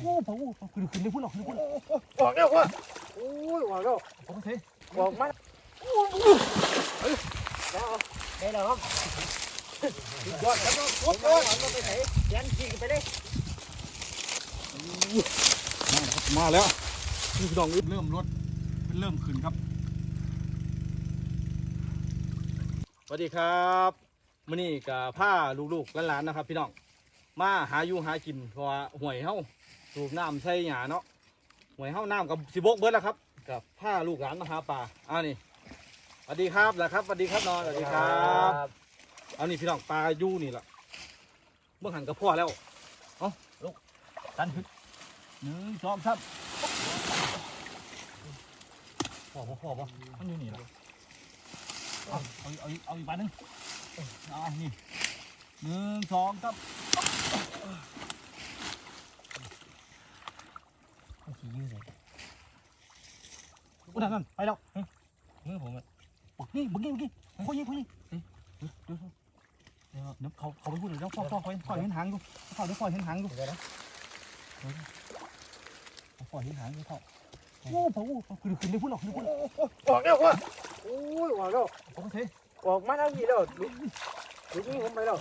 โอ้โหขึ้นขึ้นได้พุ่นหรอกขึ้นพุ่นออกแล้ววะโอ้ยออกแล้วผมเทออกมาได้แล้วครับยอดครับยอดยอดมันไปไหนยันขี่ไปเลยมาแล้วพี่น้องเริ่มรถเริ่มขึ้นครับสวัสดีครับมื้อนี้กับผ้าลูกๆหลานๆนะครับ พี่น้องมาหาอยู่หากินเพราะห่วยเฮา สูบน้ำใส่หยาเนาะห่วยเฮาน้ำกับสิบกเบิดแล้วครับ กับผ้าลูกหลานมาหาปลาอ้าวนี่สวัสดีครับแหละครับสวัสดีครับนอนสวัสดีครับเอานี่พี่น้องปลาอยู่นี่แหละเมื่อหันกับพ่อแล้วเอาลูกตันขึ้นหนึ่งสองสามพ่อพ่อพ่อพ่อมันอยู่นี่แหละเอาเอาเอาอีกเอาอีกปลาหนึ่งเอานี่หนึ่งสองสาม ขี่ยืดเลยกูทำนั่นไปแล้วมือผมอะบักนี่บักนี่บักนี่คนยิงคนยิงเดี๋ยวเดี๋ยวเดี๋ยวเขาเขาไปพูดเดี๋ยวพ่อพ่อคอยคอยเห็นหางดูพ่อเดี๋ยวคอยเห็นหางดูเดี๋ยวนะคอยเห็นหางดูพ่อโอ้โหขึ้นขึ้นได้พูดหรอกขึ้นพูดออกแล้ววะโอ้ยออกแล้วผมเทออกมาแล้วนี่แล้วลุกลุกนี่ผมไปแล้ว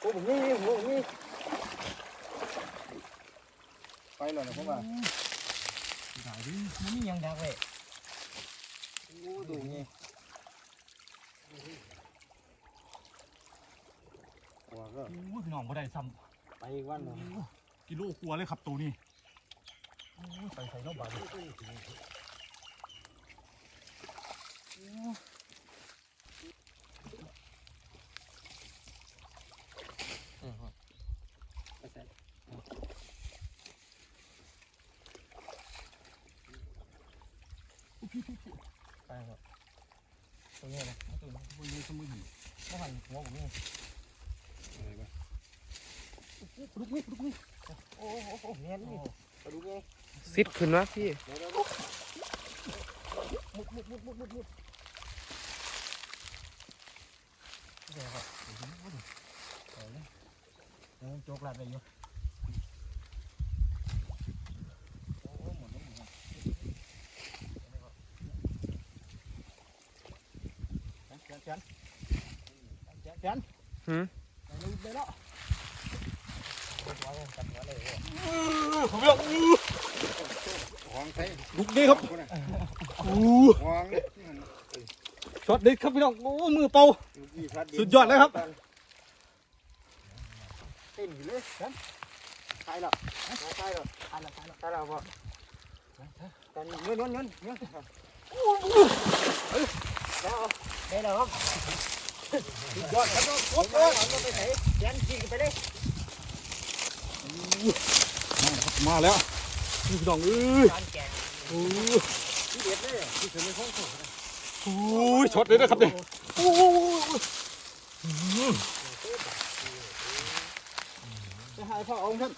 โอ้ผมนี่ผมนี่ ไปแล้วนะผมว่าถ่ายดิมันมียังดักเว้ยโอ้ดูนี่ออกแล้วโอ้ยพี่น้องบ่ได้ซ้ไปอีกวันหนึงำกิโลกลัวเลยครับตัวนี้ใส่ใส่รอบบาทไไปครับตรงนี้นะตัวนี้ตัวนี้สมุนเมื่อวานหัวผมนี่ลูกนี่ลูกนี่โอ้โหโอ้โหเนียนนี่ไปดูไงซิดขึ้นวะพี่เดี๋ยวเดี๋ยวมุดมุดมุดมุดมุดมุดเดี๋ยวครับเดี๋ยวนะเดี๋ยวโจกหลัดไปอยู่โอ้หมดแล้วหมดแล้ว แขนแขนแข นแขนหืมไปเลยไปแล้วหัวเลยจับหัวเลยโอ้ผมไม่เอาของใช้ลูกนี้ครับอู้ของนี่ช็อตเด็ดครับพี่น้องโอ้มือเป่าสุดยอดเลยครับเต้นอยู่เลยกันตายแล้วตายแล้วตายแล้วตายแล้วตายแล้วพ่อกันเงินเงินเงินเงินแล้วได้แล้วครับสุด ยอดครับโอ้โหมันไปไหนยันขี่ไปเลยมาแล้วพี่น้องเอ้ยการแกะโอ้ยที่เด็ดเลยที่ถึงในห้องส่งโหช็อตเลยนะครับเนี่ยโอ้โหจะหายพ่อเอาท่าน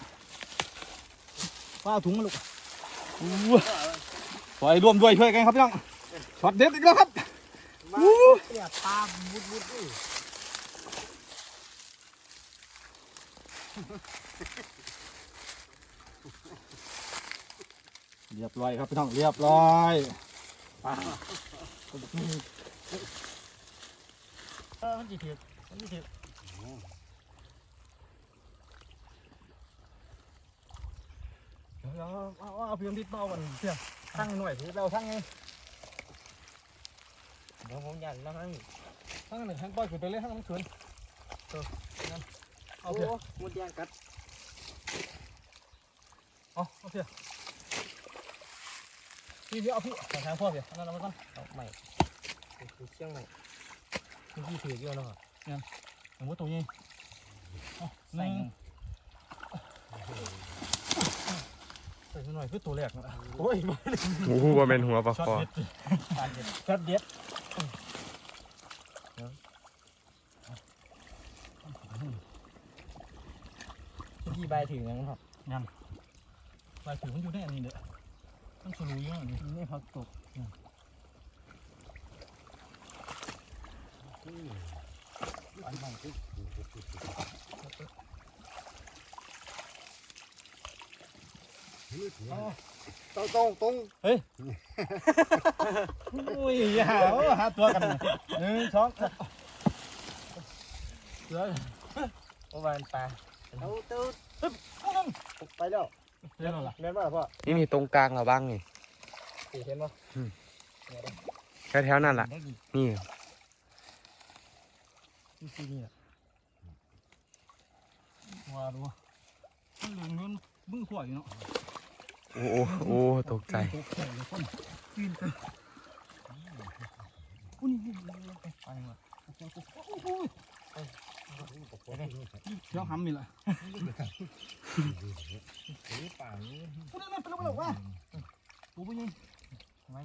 ป้าถุงมาลูกโอ้ปล่วมด้วยช่วยกันครับพี่น้องช็อตเด็ดอีกแล้วครับ เนี่ยตามุดมุดนี่เรียบร้อยครับพี่น้องเรียบร้อยป้าเออมันจีถือมันจีถือเดี๋ยวเอาเอาเพียงทิศเป้ากันเพียงทั้งหน่วยถือเราทั้งไง เดี๋ยวผมยันแล้วทั้งทั้งหนึ่งทั้งปล่อยขึ้นไปเลยทั้งน้ำขืนเอองั้นเอาโอ้เพียงมุดยางกัดเอาเอาเพียงพี่พี่เอาพี่ใส่ทางพ่อเพียงเอานั่นเอามาก่อนเอาใหม่คือเชียงใหม่ที่พี่ถือเยอะเนาะผมว่าตัวนี้เอาหใส่นึ่งใส่หน่อยคือตัวแรกนะโอ้ยมาโอ้โหว่าเป็นหัวปลาช็อตคอเด็ดปานเด็ดช็อตเด็ด ที่ใบถือยังครับปลายถือมันอยู่ในอันนี้เด้อมันสลูอยู่อันนี้นี่พักตก ตรงตรงตรงอุ้ยอย่าหาโอ้หาตัวกันหนึ่งสองสามเสือโอ้วานปลาเอาเต้าไปแล้วเรียกอะไรแม่นว่าพ่อนี่นี่ตรงกลางเราบ้างนี่เห็นป่ะแถวๆนั่นแหละนี่นี่คือนี่แหละว่าดูมันเหลืองนู้นบึ้งขวายอยู่เนาะ โอ้โหตกใจเดี๋ยวหำมีละป่านี้พูดได้ไหมเป็นลูกหลอกว่าปูไปยิงทำไม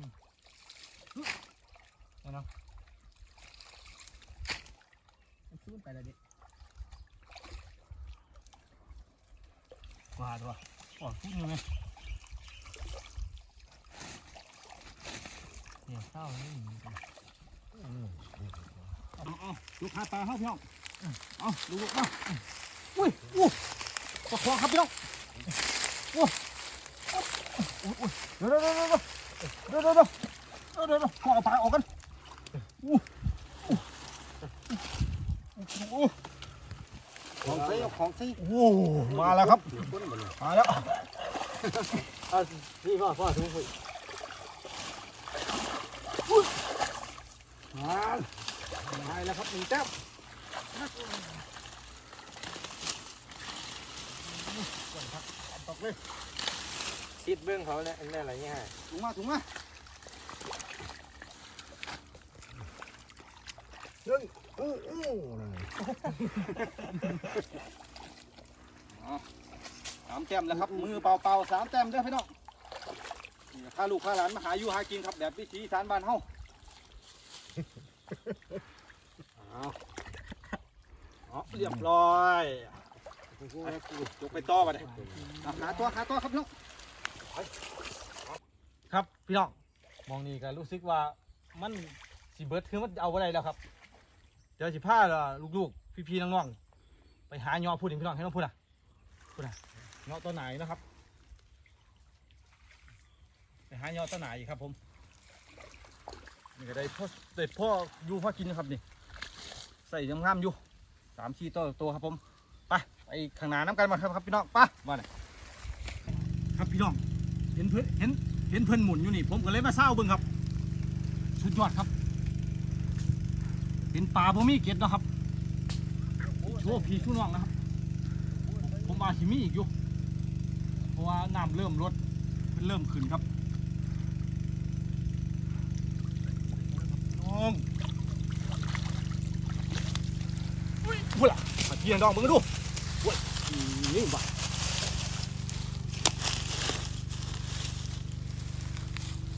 เอาเนาะซื้อไปแล้วดิกว่าตัวอ๋อพูดยัเไง เนี่ยเศร้านี่หนีกัเอาเอลูกค้าปลาเข้าพี่น้องเอาดูเอาอุ้ยอู้ปลาคอครับพี่น้องโอ้โอ้เดี๋ยวเดี๋ยวเดี๋ยวเดี๋ยวเดี๋ยวเดี๋ยวเอาปลาออกกันอู้อู้อู้ของซีของซีโอ้มาแล้วครับมาแล้วอะพี่พ่อพ่อถุงปุ๋ย มาได้แล้วครับหนึ่งแต้มตกเลยติดเบื้องเขาเนี่ยแม่อะไรเงี้ยถุงมาถุงมาหนึ่งอู้อู้สามแต้มแล้วครับ มือเปล่าๆสามแต้มเด้อพี่น้องข้าลูกข้าหลานมาหาอยู่หากินครับแบบวิถีอีสานบ้านเฮา เอาเอาเรียบร้อยยกไปต่อไปเลยเอาหาตัวหาตัวครับพี่น้องครับพี่น้องมองนี่ก็รู้สึกว่ามันสีเบิร์ดคือมันเอาอะไรแล้วครับ เดี๋ยวสิพาลูกๆ พี่ๆน้องๆไปหาเงาะพูดถึงพี่น้องให้น้องพูดอะพูดอะเงาะตัวไหนนะครับ ไปหาเงาะตัวไหนอีกครับผม นี่ก็ได้พ่อได้พ่ออยู่พ่อกินนะครับนี่ใส่ยังงามอยู่สามสี่ตัวตัวครับผมไปไปข้างหน้าน้ำกันมาครับครับพี่น้องไปมาเลยครับพี่น้องเห็นเพื่อนเห็นเห็นเพื่อนหมุนอยู่นี่ ผมก็เลยมาเศร้าเบิ่งครับสุดยอดครับเป็นปลาบ่มีเก็ดนะครับโชว์พี่ชูน้องนะครับ ผมว่าสิมีอีกอยู่เพราะว่าน้ำเริ่มลดเริ่มขึ้นครับ องอุ้ยพูดละมาเทียงดองมึงดูอุ้ยนี่บ้า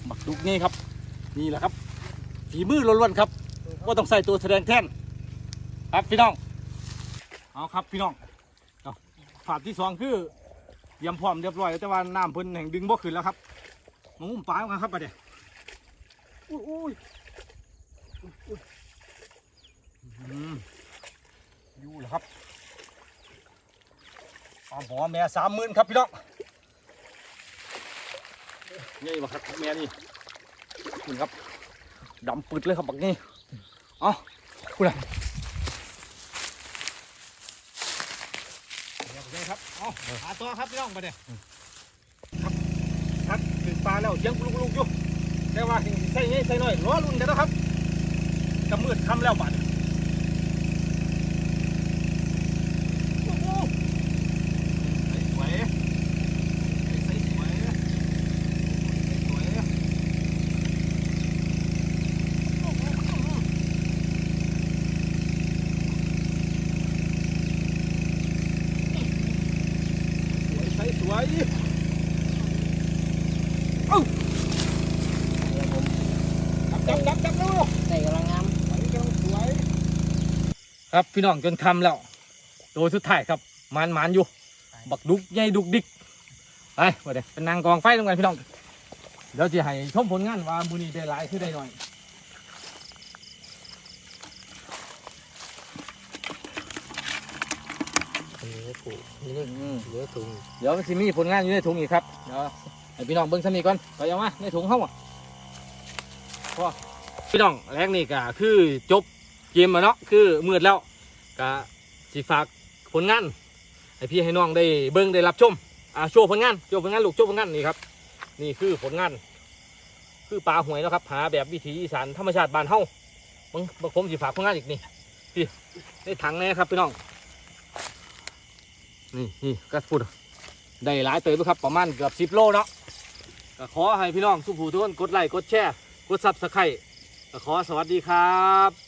บักดุกนี่ครับ นี่แหละครับ ฝีมือล้วนๆครับ ว่าต้องใส่ตัวแสดงแท่นครับพี่น้อง เอาครับพี่น้องเอาผาดที่สองคือเตรียมพร้อมเรียบร้อยแล้วแต่ว่าน้ำเพิ่นแห่งดึงบ่ขึ้นแล้วครับมางุ้มปลากันครับประเดี๋ยวอุ้ย อุ้ยอุ้ยอืมอยู่แล้วครับปลาหมอแม่สามหมื่นครับพี่น้องนี่มาครับแม่นี่นี่ครับดำปืดเลยครับบักนี่เอาคุณอะเดี๋ยวไปครับเอาหาตัวครับพี่น้องไปเดี๋ยวครับครับถึงปลาแล้วยังลุกลุกอยู่แต่ว่าใส่นี่ใส่หน่อยล้อรุ่นกันนะครับ กำมืดคำแล้วบัดโอ้โหใส่สวยใส่สวยใส่สวย สวยใช้สวยเอ้าจับจับจับจับลูก ใส่กำลังงาม ไหลกำลังสวย ครับพี่น้องจนคำแล้วตัวสุดท้ายครับมันมันอยู่ บักดุกใหญ่ดุกดิกไปมาเดี๋ยวเป็นนางกองไฟตรงไหนพี่น้องเดี๋ยวจะให้ชมผลงานว่ามูนี่ได้หลายคือได้หน่อยเหลือปูเหลืออืมเหลือถุงเดี๋ยวมันสิมีผลงานอยู่ในถุงอีกครับเดี๋ยวให้พี่น้องเบิ่งสำนีก่อนไปเอามาในถุงเฮาอะพอพี่น้องแรกนี่ก็คือจบ เกมแล้วเนาะคือมืดแล้วก็สิฝากผลงานให้พี่ให้น้องได้เบิ่งได้รับชมอ่าโชว์ผลงานโชว์ผลงานลูกโชว์ผลงานนี่ครับ นี่คือผลงาน คือปลาหวยเนาะครับหาแบบวิถีอีสานธรรมชาติบ้านเฮามึงบักผมสิฝากผลงานอีกนี่พี่ในถังแน่ครับพี่น้องนี่นี่ก็พูดได้หลายเติบครับประมาณเกือบสิบโลเนาะก็ขอให้พี่น้องทุกผู้ทุกคนกดไลค์กดแชร์กดซับสไครต์ก็ขอสวัสดีครับ